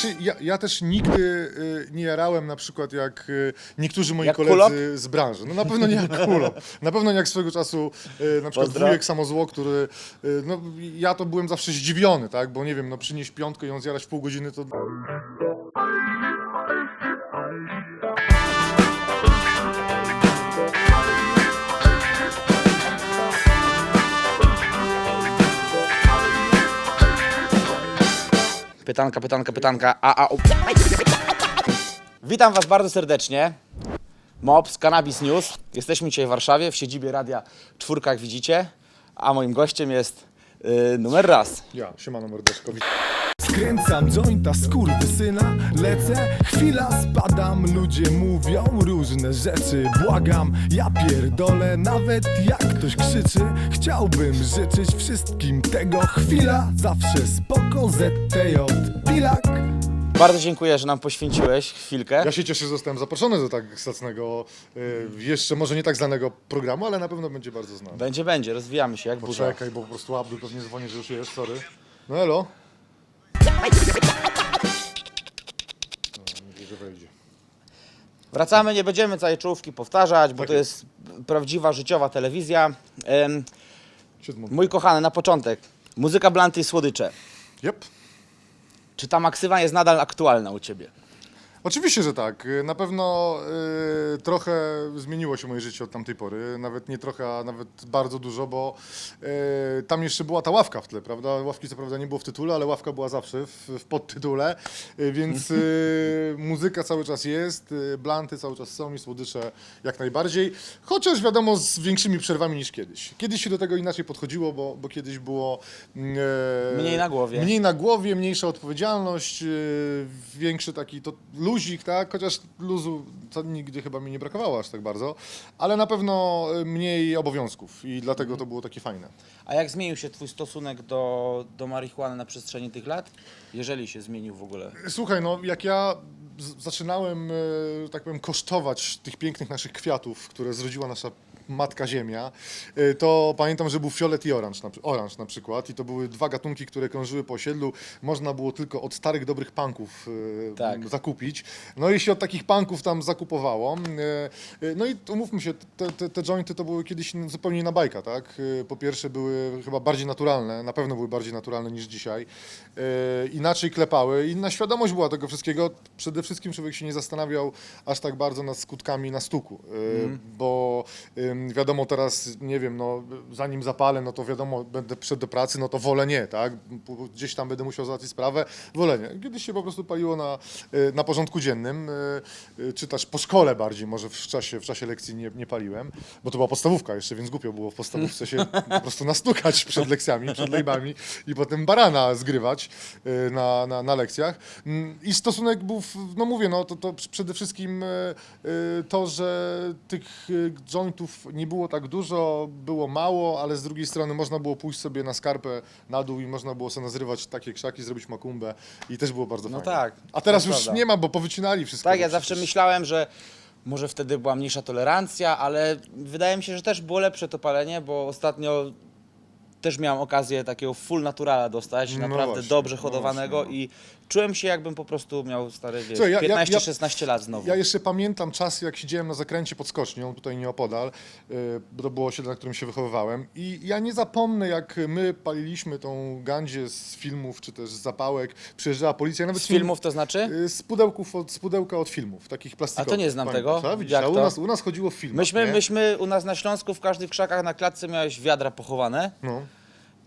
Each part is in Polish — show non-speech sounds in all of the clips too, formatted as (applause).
Znaczy, ja, ja też nigdy y, nie jarałem na przykład jak y, niektórzy moi Jak koledzy Kulop? z branży. No na pewno nie jak Kulop. Na pewno nie jak swego czasu y, na przykład Pozdro. wujek Samozło, który, y, no ja to byłem zawsze zdziwiony, tak, bo nie wiem, no przynieść piątkę i ją zjarać w pół godziny, to Pytanka, pytanka, pytanka. A, a, o. Witam Was bardzo serdecznie. MOPS, Cannabis News. Jesteśmy dzisiaj w Warszawie, w siedzibie Radia Czwórka, jak widzicie. A moim gościem jest y, numer raz. ja, siemano mordeczko. Skręcam jointa, syna, lecę, chwila spadam, ludzie mówią różne rzeczy, błagam, ja pierdolę, nawet jak ktoś krzyczy, chciałbym życzyć wszystkim tego chwila, zawsze spoko, ZTJ, pilak. Bardzo dziękuję, że nam poświęciłeś chwilkę. Ja się cieszę, że zostałem zaproszony do tak zacnego, y, jeszcze może nie tak znanego programu, ale na pewno będzie bardzo znany. Będzie, będzie, rozwijamy się jak burza. Poczekaj, bo po prostu Abdul pewnie dzwoni, że już jest, sorry. No elo. Wracamy, nie będziemy całej czołówki powtarzać, bo Tak to jest prawdziwa, życiowa telewizja. Em, mój kochany, na początek, muzyka blanty i słodycze. Yep. Czy ta maksyma jest nadal aktualna u Ciebie? Oczywiście, że tak. Na pewno y, trochę zmieniło się moje życie od tamtej pory. Nawet nie trochę, a nawet bardzo dużo, bo y, tam jeszcze była ta ławka w tle, prawda? Ławki co prawda nie było w tytule, ale ławka była zawsze w, w podtytule, y, więc y, (laughs) muzyka cały czas jest, y, blanty cały czas są i słodycze jak najbardziej. Chociaż wiadomo, z większymi przerwami niż kiedyś. Kiedyś się do tego inaczej podchodziło, bo, bo kiedyś było e, Mniej na głowie. Mniej na głowie, mniejsza odpowiedzialność, yy, większy taki to luzik, tak? Chociaż luzu to nigdy chyba mi nie brakowało aż tak bardzo, ale na pewno y, mniej obowiązków i dlatego to było takie fajne. A jak zmienił się Twój stosunek do, do marihuany na przestrzeni tych lat? Jeżeli się zmienił w ogóle. Słuchaj, no jak ja z- zaczynałem, e, tak powiem, kosztować tych pięknych naszych kwiatów, które zrodziła nasza matka ziemia, e, to pamiętam, że był fiolet i oranż na, oranż na przykład i to były dwa gatunki, które krążyły po osiedlu. Można było tylko od starych, dobrych punków e, Tak. zakupić. No i się od takich punków tam zakupowało. E, No i umówmy się, te, te, te jointy to były kiedyś zupełnie na bajka, tak? Po pierwsze były chyba bardziej naturalne, na pewno były bardziej naturalne niż dzisiaj. Inaczej klepały, inna świadomość była tego wszystkiego. Przede wszystkim człowiek się nie zastanawiał aż tak bardzo nad skutkami na stuku, e, bo wiadomo teraz, nie wiem, no zanim zapalę, no to wiadomo, będę przed do pracy, no to wolę nie, tak? Gdzieś tam będę musiał załatwić sprawę, wolę nie. Kiedyś się po prostu paliło na, e, na porządku dziennym, e, e, czy też po szkole bardziej, może w czasie, w czasie lekcji nie, nie paliłem, bo to była podstawówka jeszcze, więc głupio było w podstawówce się po prostu nastukać przed lekcjami, przed lejbami i potem barana zgrywać na, na, na lekcjach. Mm, I stosunek był, no mówię, no to, to przede wszystkim to, że tych e, nie było tak dużo, było mało, ale z drugiej strony można było pójść sobie na skarpę na dół i można było sobie nazrywać takie krzaki, zrobić makumbę i też było bardzo No fajnie. tak, A teraz to już prawda. nie ma, bo powycinali wszystko. Tak, ja zawsze myślałem, że może wtedy była mniejsza tolerancja, ale wydaje mi się, że też było lepsze to palenie, bo ostatnio też miałem okazję takiego full naturala dostać, No naprawdę właśnie, dobrze no hodowanego właśnie, i czułem się jakbym po prostu miał stare, wiesz, Słuchaj, ja- ja- ja- 15-16 lat znowu. Ja jeszcze pamiętam czas, jak siedziałem na zakręcie pod skocznią, tutaj nieopodal, yy, bo to było osiedle, na którym się wychowywałem i ja nie zapomnę, jak my paliliśmy tą gandzie z filmów, czy też z zapałek, przyjeżdżała policja, nawet Z filmów to znaczy? Yy, Z pudełków, od, z pudełka od filmów, takich plastikowych. A to nie znam Pamiętasz, tego. A, widzisz, Jak a u, to? nas, u nas chodziło w filmach, Myśmy, nie? myśmy u nas na Śląsku w każdych krzakach na klatce miałeś wiadra pochowane. No.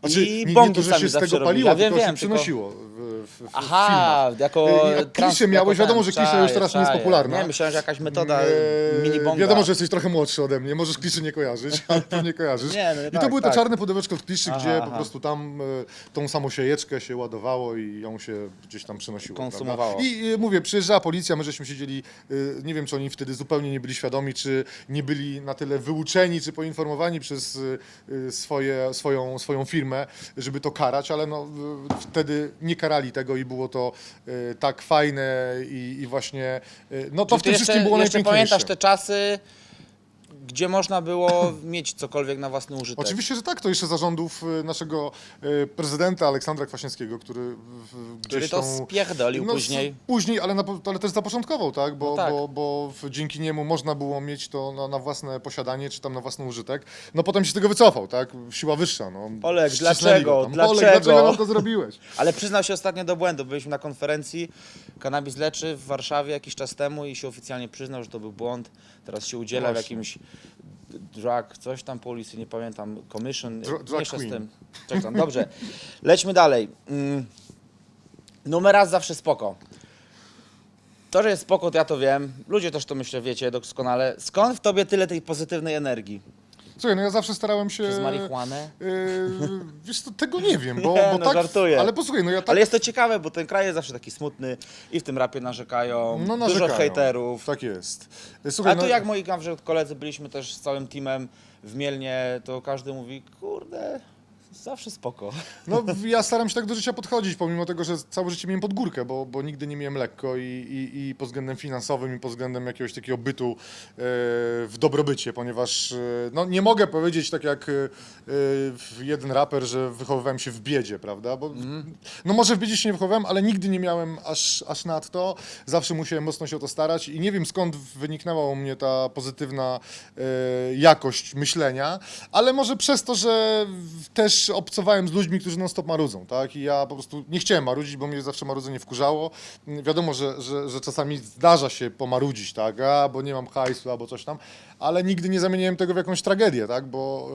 I nie, nie to, że sami się z zawsze tego robili. paliło, Ja wiem, tylko wiem, się tylko- przynosiło w, w, w, w Aha, filmach. jako Jak trans- klisze miałeś, jako wiadomo, ten, że klisza już teraz nie jest czaję, popularna. Nie, myślałem, że jakaś metoda Eee. Wiadomo, że jesteś trochę młodszy ode mnie, możesz kliszy nie kojarzyć, (laughs) ale to nie kojarzysz. Nie, no I tak, to były tak. te czarne pudełeczko od kliszy, Aha, gdzie po aha. prostu tam e, tą samą siejeczkę się ładowało i ją się gdzieś tam przynosiło. Konsumowało. Prawda? I e, mówię, przyjeżdżała policja, my żeśmy siedzieli, e, nie wiem czy oni wtedy zupełnie nie byli świadomi, czy nie byli na tyle wyuczeni, czy poinformowani przez e, e, swoje, swoją, swoją firmę, żeby to karać, ale no, e, wtedy nie karali tego i było to e, tak fajne i, i właśnie, e, no to Czy w ty tym jeszcze, wszystkim było jeszcze najpiękniejsze. pamiętasz te czasy, gdzie można było mieć cokolwiek na własny użytek. Oczywiście, że tak, to jeszcze zarządów y, naszego y, prezydenta Aleksandra Kwaśniewskiego, który w- w- Który gdzieś to tą... spierdolił No, później. Później, ale, na, ale też zapoczątkował, tak? Bo, No tak. bo, bo w, dzięki niemu można było mieć to na, na własne posiadanie, czy tam na własny użytek. No potem się z tego wycofał, tak? Siła wyższa, no. Ścisnęli dlaczego? go tam. Dlaczego? Dlaczego nam to zrobiłeś? (laughs) Ale przyznał się ostatnio do błędu. Byliśmy na konferencji Kanabis Leczy w Warszawie jakiś czas temu i się oficjalnie przyznał, że to był błąd. Teraz się udziela w Właśnie. jakimś drag, coś tam policji, nie pamiętam, commission. Drag mniejsza z queen. tym. Coś tam. Dobrze. (laughs) Lećmy dalej. Mm. Numer raz zawsze spoko. To, że jest spoko, to ja to wiem. Ludzie też to myślę, wiecie doskonale. Skąd w tobie tyle tej pozytywnej energii? Słuchaj, no ja zawsze starałem się... Przez marihuanę? Yy, wiesz, to, tego nie wiem, bo, (laughs) Nie, bo no tak... żartuję. Ale posłuchaj, no ja tak... Ale jest to ciekawe, bo ten kraj jest zawsze taki smutny i w tym rapie narzekają, no, dużo narzekają. hejterów. Tak jest. Słuchaj, A tu no, jak moi koledzy byliśmy też z całym teamem w Mielnie, to każdy mówi, kurde, zawsze spoko. No, ja staram się tak do życia podchodzić, pomimo tego, że całe życie miałem pod górkę, bo, bo nigdy nie miałem lekko i, i, i pod względem finansowym, i pod względem jakiegoś takiego bytu e, w dobrobycie, ponieważ e, no, nie mogę powiedzieć tak jak e, e, jeden raper, że wychowywałem się w biedzie, prawda? Bo, No może w biedzie się nie wychowałem, ale nigdy nie miałem aż, aż nadto. Zawsze musiałem mocno się o to starać i nie wiem skąd wyniknęła u mnie ta pozytywna e, jakość myślenia, ale może przez to, że w- też obcowałem z ludźmi, którzy non-stop marudzą, tak? I ja po prostu nie chciałem marudzić, bo mnie zawsze marudzenie wkurzało. Wiadomo, że, że, że czasami zdarza się pomarudzić, tak? A, bo nie mam hajsu, albo coś tam, ale nigdy nie zamieniłem tego w jakąś tragedię, tak? Bo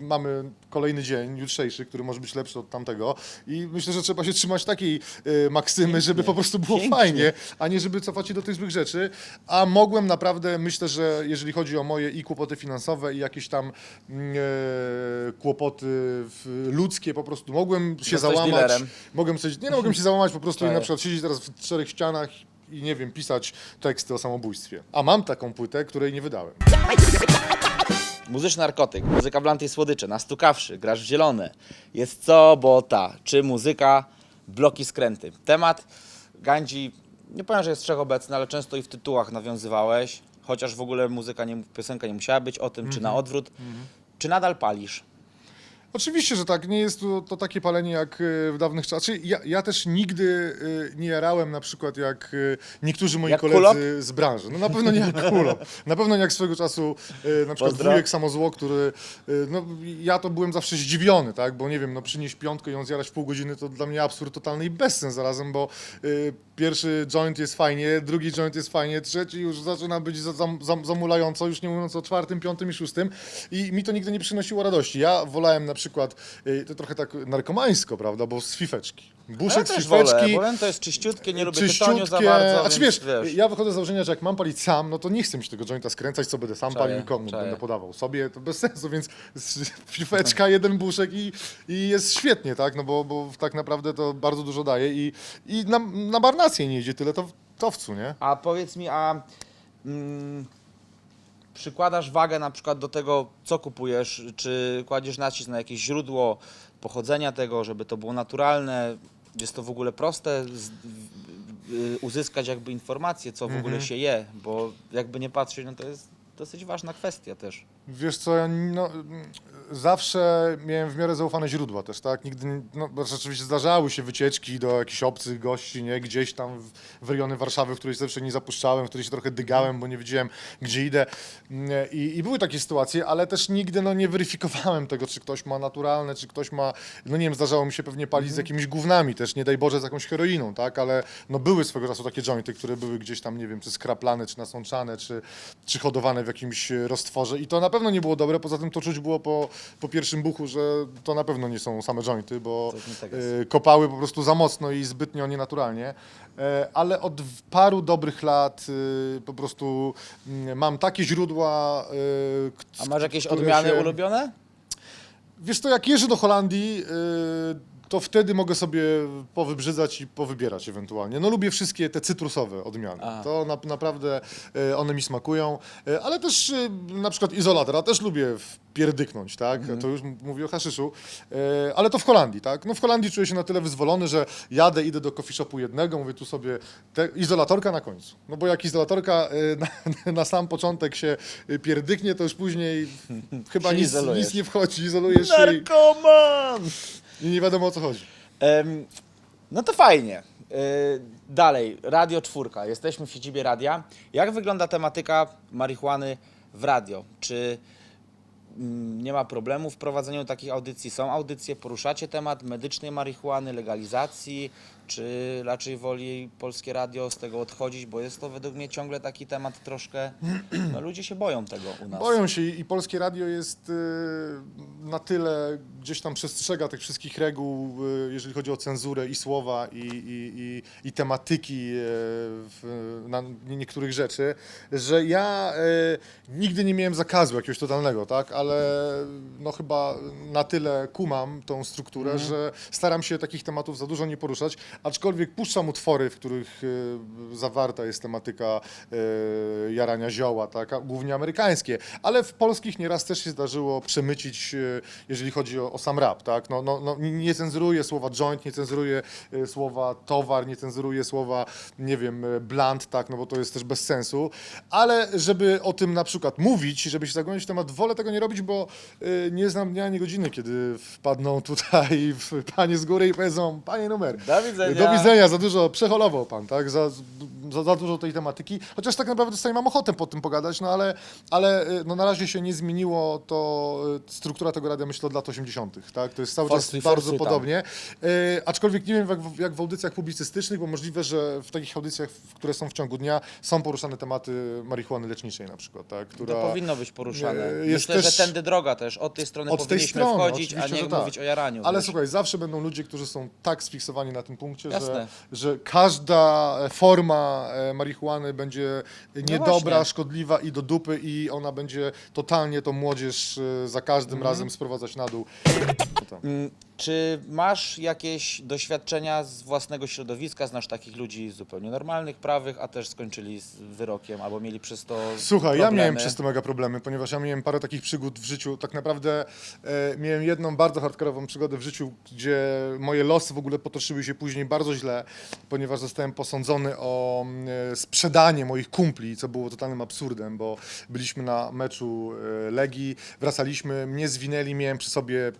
e, mamy kolejny dzień, jutrzejszy, który może być lepszy od tamtego i myślę, że trzeba się trzymać takiej e, maksymy, żeby po prostu było Pięknie. fajnie, a nie żeby cofać się do tych złych rzeczy. A mogłem naprawdę, myślę, że jeżeli chodzi o moje i kłopoty finansowe i jakieś tam e, kłopoty w, ludzkie, po prostu mogłem się Jesteś załamać. dealerem. Mogłem coś, nie no, mogłem się załamać po prostu i Czaję. na przykład siedzieć teraz w czterech ścianach i nie wiem, pisać teksty o samobójstwie. A mam taką płytę, której nie wydałem. Muzyczny narkotyk, muzyka blanty i słodycze, nastukawszy, grasz w zielone. Jest sobota, czy muzyka, bloki skręty. Temat Gandzi, nie powiem, że jest wszechobecny, ale często i w tytułach nawiązywałeś, chociaż w ogóle muzyka, nie, piosenka nie musiała być o tym, czy na odwrót. Czy nadal palisz? Oczywiście, że tak. Nie jest to, to takie palenie jak e, w dawnych czasach. Znaczy, Ja, ja też nigdy e, nie jarałem na przykład jak e, niektórzy moi Jak koledzy Kulop? z branży. No na pewno nie jak Kulop. Na pewno nie jak swego czasu na przykład Pozdro. wujek Samozło, który... No ja to byłem zawsze zdziwiony, tak? Bo nie wiem, no przynieść piątkę i ją zjarać w pół godziny to dla mnie absurd totalny i bezsens zarazem, bo pierwszy joint jest fajnie, drugi joint jest fajnie, trzeci już zaczyna być za, zam, zam, zamulająco, już nie mówiąc o czwartym, piątym i szóstym i mi to nigdy nie przynosiło radości. Ja wolałem na przykład, y, to trochę tak narkomańsko, prawda, bo z fifeczki. Ja Buszek z też wolę, fifeczki. bo wiem, to jest czyściutkie, nie lubię tytoniu za bardzo, Znaczy więc, wiesz, ja wychodzę z założenia, że jak mam palić sam, no to nie chcę mi się tego jointa skręcać, co będę sam Czaję, palił i komu czaję. będę podawał. Sobie to bez sensu, więc z- (laughs) fifeczka, jeden buszek i, i jest świetnie, tak, no bo, bo tak naprawdę to bardzo dużo daje i, i na, na barnację nie idzie tyle, to w towcu, nie? A powiedz mi, a mm, przykładasz wagę na przykład do tego, co kupujesz? Czy kładziesz nacisk na jakieś źródło pochodzenia tego, żeby to było naturalne? Jest to w ogóle proste z, y, uzyskać jakby informację, co w ogóle się je, bo jakby nie patrzeć, no to jest dosyć ważna kwestia też. Wiesz co, ja no, zawsze miałem w miarę zaufane źródła też, tak? Nigdy, no bo rzeczywiście zdarzały się wycieczki do jakichś obcych gości, nie? Gdzieś tam w, w rejony Warszawy, w których zawsze nie zapuszczałem, w których się trochę dygałem, bo nie wiedziałem, gdzie idę. I, I były takie sytuacje, ale też nigdy no, nie weryfikowałem tego, czy ktoś ma naturalne, czy ktoś ma, no nie wiem, zdarzało mi się pewnie palić z jakimiś gównami też, nie daj Boże z jakąś heroiną, tak? Ale no były swego czasu takie jointy, które były gdzieś tam, nie wiem, czy skraplane, czy nasączane, czy, czy hodowane w jakimś roztworze i to na pewno nie było dobre, poza tym to czuć było po, po pierwszym buchu, że to na pewno nie są same jointy, bo tak e, kopały po prostu za mocno i zbytnio nienaturalnie, E, ale od paru dobrych lat e, po prostu mm, mam takie źródła. k- A masz jakieś odmiany się- ulubione? Wiesz to, jak jeżdżę do Holandii, to wtedy mogę sobie powybrzydzać i powybierać ewentualnie. No lubię wszystkie te cytrusowe odmiany. A. To na, naprawdę e, one mi smakują, E, ale też e, na przykład izolatora też lubię pierdyknąć, tak? To już m- mówię o haszyszu, E, ale to w Holandii, tak? No w Holandii czuję się na tyle wyzwolony, że jadę, idę do coffee shopu jednego, mówię tu sobie te, izolatorka na końcu. No bo jak izolatorka e, (laughs) na, na sam początek się e, pierdyknie, to już później (laughs) chyba Się nic, izolujesz. nic nie wchodzi, izolujesz się i, Narkoman! I nie wiadomo o co chodzi. No to fajnie. E, dalej, Radio Czwórka. Jesteśmy w siedzibie radia. Jak wygląda tematyka marihuany w radio? Czy mm, nie ma problemu w prowadzeniu takich audycji? Są audycje, poruszacie temat medycznej marihuany, legalizacji, czy raczej woli polskie radio z tego odchodzić, bo jest to według mnie ciągle taki temat troszkę, (clears throat) no ludzie się boją tego u nas. Boją się i i polskie radio jest y, na tyle, gdzieś tam przestrzega tych wszystkich reguł, y, jeżeli chodzi o cenzurę i słowa i, i, i, i tematyki y, w, na nie- niektórych rzeczy, że ja y, nigdy nie miałem zakazu jakiegoś totalnego, tak, ale no chyba na tyle kumam tą strukturę, że staram się takich tematów za dużo nie poruszać, aczkolwiek puszczam utwory, w których y, zawarta jest tematyka y, jarania zioła, tak, głównie amerykańskie, ale w polskich nieraz też się zdarzyło przemycić, y, jeżeli chodzi o, o sam rap, tak, no, no, no, nie cenzuruję słowa joint, nie cenzuruję y, słowa towar, nie cenzuruję słowa, nie wiem, blunt, tak, no bo to jest też bez sensu, ale żeby o tym na przykład mówić, żeby się zagłębić w temat, wolę tego nie robić, bo nie znam dnia ani godziny, kiedy wpadną tutaj w, panie z góry i powiedzą, panie numer, Do widzenia. do widzenia, za dużo przeholował pan, tak? Za, za, za dużo tej tematyki. Chociaż tak naprawdę sobie mam ochotę po tym pogadać, no ale, ale y, no na razie się nie zmieniło to y, struktura tego radia, myślę, od lat 80., tak? To jest cały czas bardzo podobnie. Y, aczkolwiek nie wiem, jak, w- jak w audycjach publicystycznych, bo możliwe, że w takich audycjach, w- które są w ciągu dnia, są poruszane tematy marihuany leczniczej na przykład, tak? Która... To powinno być poruszane. e, Myślę, jest też- że tędy droga też. Od tej strony powinniśmy wchodzić, a oczywiście, nie że tak. mówić o jaraniu. Ale wiesz. słuchaj, zawsze będą ludzie, którzy są tak sfiksowani na tym punkcie, że, Jasne. że każda e, forma e, marihuany będzie niedobra, No właśnie. szkodliwa i do dupy i ona będzie totalnie tą młodzież e, za każdym Mhm. razem sprowadzać na dół. To. Mm, Czy masz jakieś doświadczenia z własnego środowiska? Znasz takich ludzi zupełnie normalnych, prawych, a też skończyli z wyrokiem albo mieli przez to Słuchaj, ja problemy? miałem przez to mega problemy, ponieważ ja miałem parę takich przygód w życiu. Tak naprawdę e, miałem jedną bardzo hardkorową przygodę w życiu, gdzie moje losy w ogóle potoczyły się później bardzo źle, ponieważ zostałem posądzony o mm, e, sprzedanie moich kumpli, co było totalnym absurdem, bo byliśmy na meczu e, Legii, wracaliśmy, mnie zwinęli, miałem przy sobie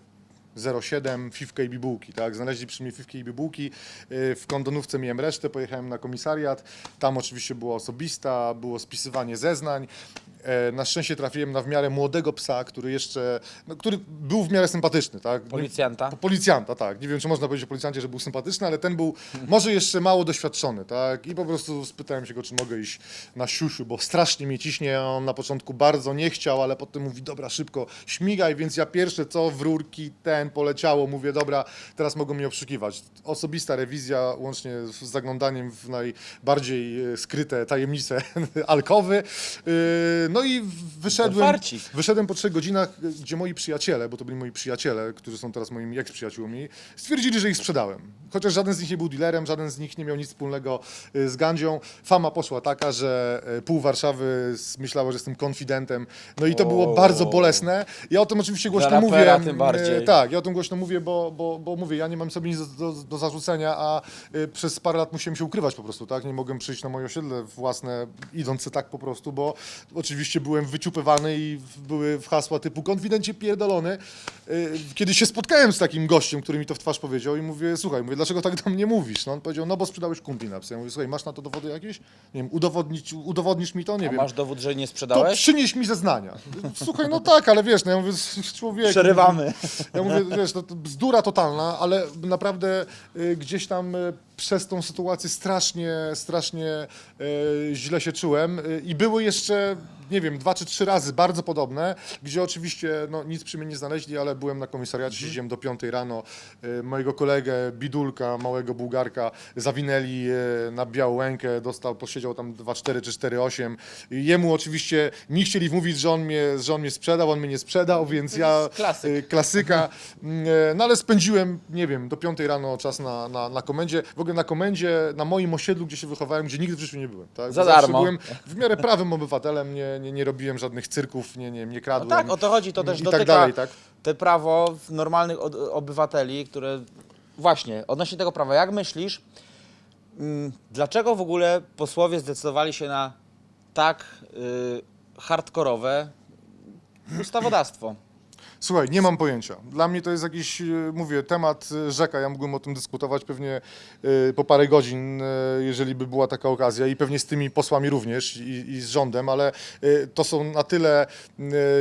07, fifkę i bibułki, tak? Znaleźli przy mnie fifkę i bibułki. Yy, W kondonówce miałem resztę, pojechałem na komisariat. Tam oczywiście była osobista, było spisywanie zeznań. E, Na szczęście trafiłem na w miarę młodego psa, który jeszcze, no, który był w miarę sympatyczny, tak? Nie- Policjanta? po- Policjanta, tak. Nie wiem, czy można powiedzieć o policjancie, że był sympatyczny, ale ten był może jeszcze mało doświadczony, tak? I po prostu spytałem się go, czy mogę iść na siusiu, bo strasznie mnie ciśnie. On na początku bardzo nie chciał, ale potem mówi, dobra, szybko, śmigaj, więc ja pierwsze co, w rurki, ten poleciało, mówię, dobra, teraz mogą mnie obszukiwać. Osobista rewizja, łącznie z zaglądaniem w najbardziej e, skryte tajemnice (laughs) alkowy. Yy, No i wyszedłem, farcik. wyszedłem po trzech godzinach, gdzie moi przyjaciele, bo to byli moi przyjaciele, którzy są teraz moimi eks-przyjaciółmi, stwierdzili, że ich sprzedałem. Chociaż żaden z nich nie był dealerem, żaden z nich nie miał nic wspólnego y, z gandzią. Fama poszła taka, że y, pół Warszawy myślało, że jestem konfidentem. No i to było bardzo bolesne. Ja o tym oczywiście głośno mówię. tym bardziej. y, Tak, ja o tym głośno mówię, bo, bo, bo mówię, ja nie mam sobie nic do, do, do zarzucenia, a y, przez parę lat musiałem się ukrywać po prostu, tak? Nie mogłem przyjść na moje osiedle własne, idące tak po prostu, bo oczywiście byłem wyciupywany i w- były w hasła typu konfidencie pierdolony. Y, Kiedy się spotkałem z takim gościem, który mi to w twarz powiedział i mówię, słuchaj, mówię, dlaczego tak do mnie mówisz? No on powiedział, no bo sprzedałeś kumpli na psy. Ja mówię, słuchaj, masz na to dowody jakieś? Nie wiem, udowodnić, udowodnisz mi to? Nie A wiem. masz dowód, że nie To sprzedałeś? przynieś mi zeznania. Słuchaj, no tak, ale wiesz, no ja mówię, człowiek. Przerywamy. Ja mówię, wiesz, no, to bzdura totalna, ale naprawdę y, gdzieś tam y, przez tą sytuację strasznie, strasznie e, źle się czułem E, i były jeszcze, nie wiem, dwa czy trzy razy bardzo podobne, gdzie oczywiście no, nic przy mnie nie znaleźli, ale byłem na komisariacie, siedziałem do piątej rano, e, mojego kolegę Bidulka, małego Bułgarka, zawinęli na białą łękę, dostał, posiedział tam 2,4 czy 4,8. Jemu oczywiście nie chcieli wmówić, że on mnie, że on mnie sprzedał, on mnie nie sprzedał, więc ja... klasyk. klasyka. Mm, No ale spędziłem, nie wiem, do piątej rano czas na, na, na komendzie. W ogóle na komendzie, na moim osiedlu, gdzie się wychowałem, gdzie nigdy w życiu nie byłem. Tak? Za zawsze darmo. Byłem w miarę prawym obywatelem, nie, nie, nie robiłem żadnych cyrków, nie, nie, nie No kradłem. tak, o to chodzi, to też i dotyka tak dalej, tak? te prawo normalnych od, obywateli, które właśnie, odnośnie tego prawa, jak myślisz, mm, dlaczego w ogóle posłowie zdecydowali się na tak y, hardkorowe ustawodawstwo? Słuchaj, nie mam pojęcia. Dla mnie to jest jakiś, e, mówię, temat e, rzeka. Ja mógłbym o tym dyskutować pewnie e, po parę godzin, jeżeli by była taka okazja i pewnie z tymi posłami również i, i z rządem, ale to są na tyle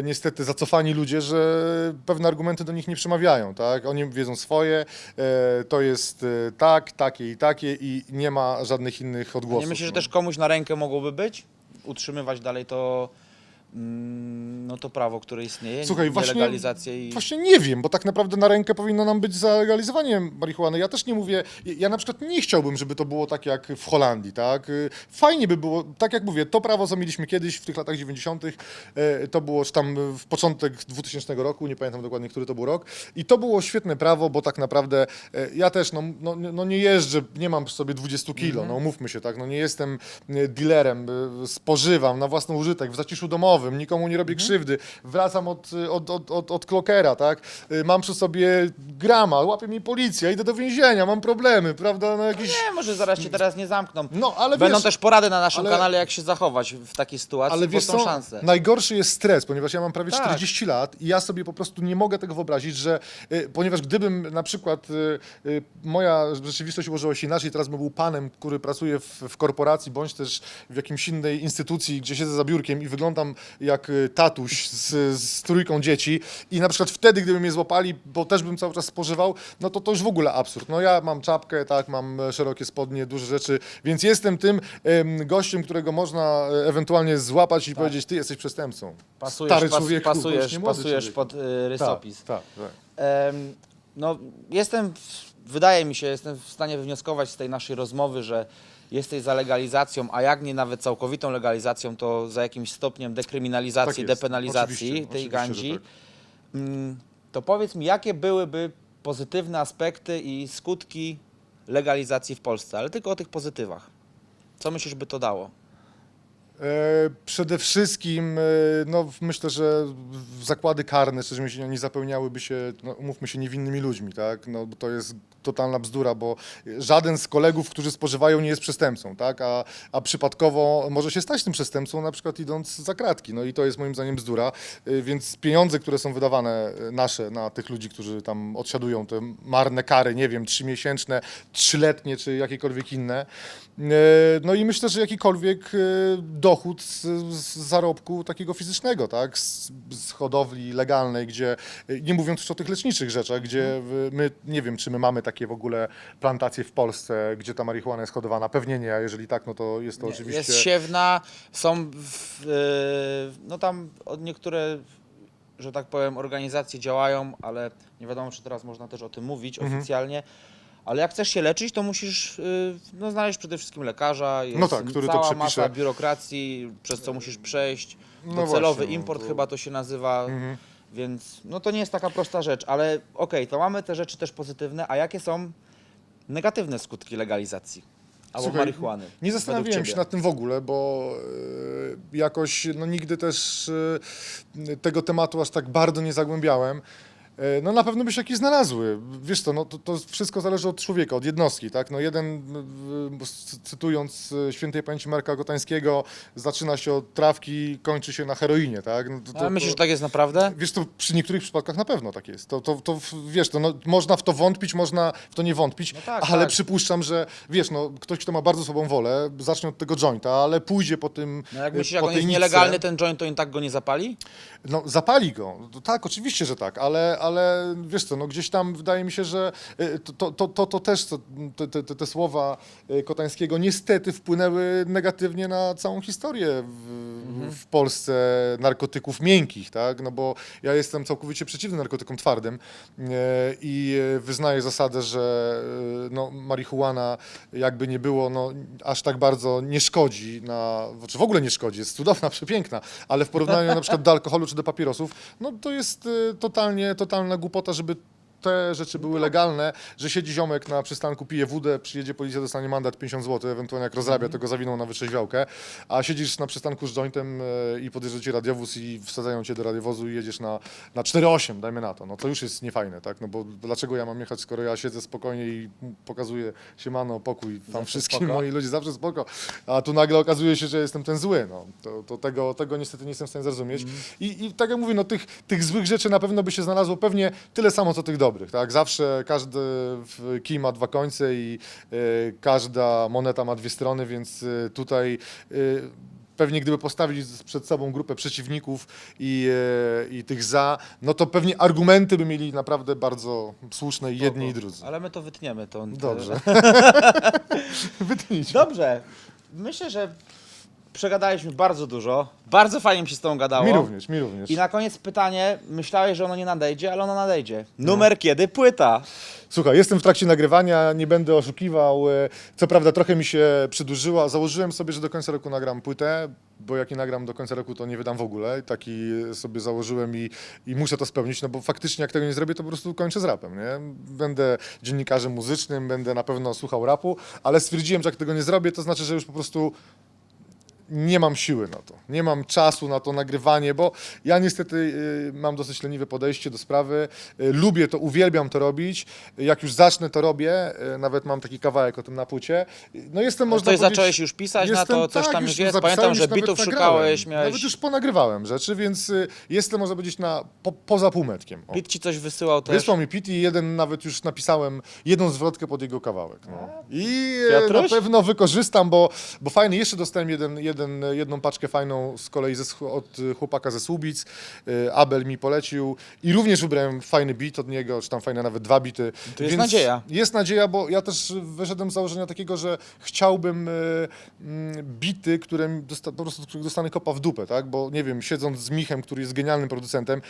niestety zacofani ludzie, że pewne argumenty do nich nie przemawiają, tak? Oni wiedzą swoje, to jest tak, takie i takie i nie ma żadnych innych odgłosów. Nie myślisz, że no. też komuś na rękę mogłoby być? Utrzymywać dalej to, mm, no to prawo, które istnieje, Słuchaj, właśnie, legalizację i... właśnie nie wiem, bo tak naprawdę na rękę powinno nam być zalegalizowanie marihuany. Ja też nie mówię, ja na przykład nie chciałbym, żeby to było tak jak w Holandii, tak? Y, Fajnie by było, tak jak mówię, to prawo, co mieliśmy kiedyś w tych latach 90., e, to było czy tam w początek 2000 roku, nie pamiętam dokładnie, który to był rok, i to było świetne prawo, bo tak naprawdę e, ja też, no, no, no nie jeżdżę, nie mam przy sobie 20 kilo, no mówmy się, tak? No nie jestem e, dealerem, e, spożywam na własny użytek, w zaciszu domowym, nikomu nie robię krzywdy, wracam od, od, od, od, od klokera, tak? Y, Mam przy sobie grama, łapie mnie policja, idę do więzienia, mam problemy, prawda? No jakieś... Nie, może zaraz cię teraz nie zamkną. No, ale Będą wiesz, też porady na naszym ale- kanale, jak się zachować w takiej sytuacji, ale wiesz są co, szanse. najgorszy jest stres, ponieważ ja mam prawie Tak. 40 lat i ja sobie po prostu nie mogę tego wyobrazić, że y, ponieważ gdybym na przykład y, y, moja rzeczywistość ułożyła się inaczej, teraz bym był panem, który pracuje w, w korporacji bądź też w jakimś innej instytucji, gdzie siedzę za biurkiem i wyglądam jak y, tatuś z, z trójką dzieci i na przykład wtedy, gdyby mnie złapali, bo też bym cały czas spożywał, no to to już w ogóle absurd. No ja mam czapkę, tak, mam e, szerokie spodnie, duże rzeczy, więc jestem tym em, gościem, którego można e, ewentualnie złapać i powiedzieć, ty jesteś przestępcą. Pasujesz, Stary pas, człowieku, pasujesz, nie młody pasujesz pod y, rysopis. Tak, tak, tak. Em, no, jestem, w- wydaje mi się, jestem w stanie wywnioskować z tej naszej rozmowy, że jesteś za legalizacją, a jak nie nawet całkowitą legalizacją, to za jakimś stopniem dekryminalizacji, Tak jest. depenalizacji Oczywiście, tej oczywiście, gandzi. tak. Mm, To powiedz mi, jakie byłyby pozytywne aspekty i skutki legalizacji w Polsce, ale tylko o tych pozytywach. Co myślisz, by to dało? E, Przede wszystkim, e, no, myślę, że w- zakłady karne, szczerze mówiąc, oni zapełniałyby się, no, umówmy się, niewinnymi ludźmi, tak? No, bo to jest totalna bzdura, bo żaden z kolegów, którzy spożywają, nie jest przestępcą, tak? A, a przypadkowo może się stać tym przestępcą, na przykład idąc za kratki. No i to jest moim zdaniem bzdura. E, Więc pieniądze, które są wydawane e, nasze na tych ludzi, którzy tam odsiadują te marne kary, nie wiem, trzymiesięczne, trzyletnie, czy jakiekolwiek inne. E, No i myślę, że jakikolwiek dochód z, z zarobku takiego fizycznego, tak? Z, z hodowli legalnej, gdzie, nie mówiąc już o tych leczniczych rzeczach, gdzie w- my, nie wiem, czy my mamy takie w ogóle plantacje w Polsce, gdzie ta marihuana jest hodowana. Pewnie nie, a jeżeli tak, no to jest to oczywiście... Jest siewna, są w, e, no tam od niektóre, że tak powiem, organizacje działają, ale nie wiadomo, czy teraz można też o tym mówić Mhm. oficjalnie. Ale jak chcesz się leczyć, to musisz y, no, znaleźć przede wszystkim lekarza. Jest No tak, który to cała przepisze. masa biurokracji, przez co musisz przejść. No Docelowy właśnie, no import to- chyba to się nazywa. Mhm. Więc no to nie jest taka prosta rzecz, ale okej, to mamy te rzeczy też pozytywne, a jakie są negatywne skutki legalizacji albo Słuchaj, marihuany? Nie według zastanawiałem się ciebie? nad tym w ogóle, bo e, jakoś no, nigdy też e, tego tematu aż tak bardzo nie zagłębiałem. E, No na pewno by się jakieś znalazły. Wiesz co, no to, to wszystko zależy od człowieka, od jednostki, tak? No jeden, e, cytując e, świętej pamięci Marka Gotańskiego, zaczyna się od trawki, kończy się na heroinie, tak? No, to, Ale myślisz, że tak jest naprawdę? Wiesz, to przy niektórych przypadkach na pewno tak jest. To, to, to wiesz, to no, można w to wątpić, można w to nie wątpić, No tak, ale tak. przypuszczam, że wiesz, no, ktoś, kto ma bardzo słabą wolę, zacznie od tego jointa, ale pójdzie po tym. No jak y, myślisz, jak on jest nielegalny, ten joint, to i tak go nie zapali? No, zapali go. To Tak, oczywiście, że tak, ale, ale wiesz co, no gdzieś tam wydaje mi się, że y, to, to, to, to, to też co, te, te, te- słowa y, Kotańskiego niestety wpłynęły negatywnie na całą historię w, w Polsce narkotyków miękkich, tak? No bo ja jestem całkowicie przeciwny narkotykom twardym e, i wyznaję zasadę, że no, marihuana jakby nie było, no, aż tak bardzo nie szkodzi, na, czy w ogóle nie szkodzi, jest cudowna, (laughs) przepiękna, ale w porównaniu na przykład do alkoholu czy do papierosów, no to jest e, totalnie, totalna głupota, żeby te rzeczy były legalne, że siedzi ziomek na przystanku, pije wódę, przyjedzie policja, dostanie mandat 50 zł, ewentualnie jak rozrabia, to go zawiną na wytrzeźwiałkę, a siedzisz na przystanku z jointem e, i podjeżdża ci radiowóz i wsadzają cię do radiowozu i jedziesz na, na 4,8, dajmy na to, no to już jest niefajne, tak, no bo dlaczego ja mam jechać, skoro ja siedzę spokojnie i pokazuję siemano, pokój wam Zawsze wszystkim, spoko. moi ludzie, zawsze spoko, a tu nagle okazuje się, że jestem ten zły, no, to, to tego, tego niestety nie jestem w stanie zrozumieć. Mhm. I, i tak jak mówię, no tych, tych złych rzeczy na pewno by się znalazło pewnie tyle samo, co tych dobrych, tak, zawsze każdy kij ma dwa końce i e, każda moneta ma dwie strony, więc e, tutaj e, pewnie gdyby postawić przed sobą grupę przeciwników i, i tych za, no to pewnie argumenty by mieli naprawdę bardzo słuszne jedni i drudzy. Ale my to wytniemy. To, Dobrze. (laughs) Wytnijcie. Dobrze. Myślę, że przegadaliśmy bardzo dużo. Bardzo fajnie mi się z tą gadało. Mi również, mi również. I na koniec pytanie, myślałeś, że ono nie nadejdzie, ale ono nadejdzie. Numer kiedy? Płyta. Słuchaj, jestem w trakcie nagrywania, nie będę oszukiwał. e, Co prawda trochę mi się przydłużyła. Założyłem sobie, że do końca roku nagram płytę, bo jak nie nagram do końca roku, to nie wydam w ogóle. Taki sobie założyłem i, i muszę to spełnić, no bo faktycznie jak tego nie zrobię, to po prostu kończę z rapem, nie? Będę dziennikarzem muzycznym, będę na pewno słuchał rapu, ale stwierdziłem, że jak tego nie zrobię, to znaczy, że już po prostu nie mam siły na to, nie mam czasu na to nagrywanie, bo ja niestety y, mam dosyć leniwe podejście do sprawy. Y, lubię to, uwielbiam to robić. Jak już zacznę, to robię. Y, nawet mam taki kawałek o tym na płycie. No jestem, można Coś powiedzieć... zacząłeś już pisać na Jestem- to, coś tak, tam już jest. Pamiętam, że bitów szukałeś, miałeś... Nawet już ponagrywałem rzeczy, więc jestem, można powiedzieć, na, po, poza półmetkiem. O. Pit ci coś wysyłał też. Wysłał mi Pete i jeden nawet już napisałem jedną zwrotkę pod jego kawałek. No. I Piotruś? na pewno wykorzystam, bo, bo fajny, jeszcze dostałem jeden, jeden, jedną paczkę fajną z kolei ze, od chłopaka ze Słubic. E, Abel mi polecił i również wybrałem fajny beat od niego, czy tam fajne nawet dwa bity. To jest nadzieja. Jest nadzieja, bo ja też wyszedłem z założenia takiego, że chciałbym e, mm, bity, które dosta, po prostu, których dostanę kopa w dupę, tak? Bo nie wiem, siedząc z Michem, który jest genialnym producentem,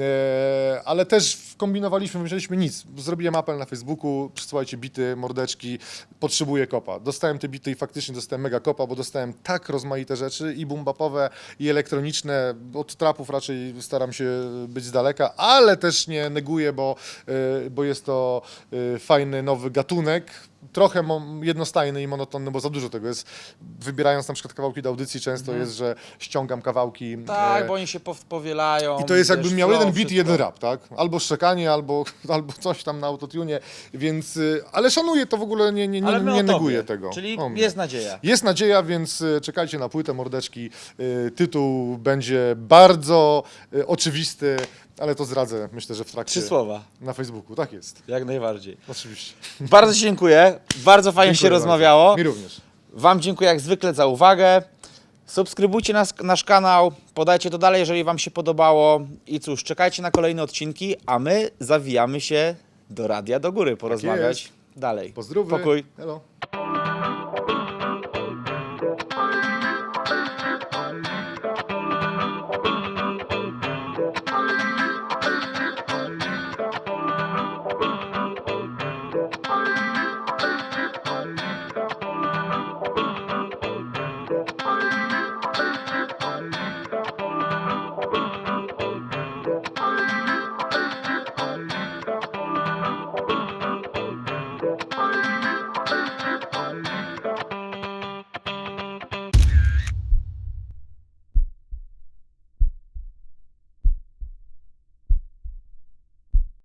e, ale też kombinowaliśmy, myśleliśmy nic. Zrobiłem apel na Facebooku, przysłajcie bity, mordeczki, potrzebuję kopa. Dostałem te bity i faktycznie dostałem mega kopa, bo dostałem tak rozmaite rzeczy i bumbapowe, i elektroniczne. Od trapów raczej staram się być z daleka, ale też nie neguję, bo, e, bo jest to e, fajny, nowy gatunek. Trochę jednostajny i monotonny, bo za dużo tego jest. Wybierając na przykład kawałki do audycji, często jest, że ściągam kawałki. Mhm. Tak, bo oni się pow- powielają. i to jest jakbym miał jeden beat i jeden rap, tak? Albo szczekanie, albo, (laughs) albo coś tam na autotune, więc... y, Ale szanuję to w ogóle, nie, nie, nie, nie neguję tego. Czyli jest nadzieja. Jest nadzieja, więc y, czekajcie na płytę Mordeczki. Y, Tytuł będzie bardzo y, oczywisty, ale to zdradzę, myślę, że w trakcie Trzy słowa. na Facebooku. Tak jest, Jak najbardziej. oczywiście. Bardzo Ci dziękuję. Bardzo fajnie się Dziękuję bardzo. rozmawiało. Mi również. Wam dziękuję jak zwykle za uwagę. Subskrybujcie nas, nasz kanał, podajcie to dalej, jeżeli Wam się podobało. I cóż, czekajcie na kolejne odcinki, a my zawijamy się do radia do góry porozmawiać jest. dalej. Pozdrowy. Pokój. Hello.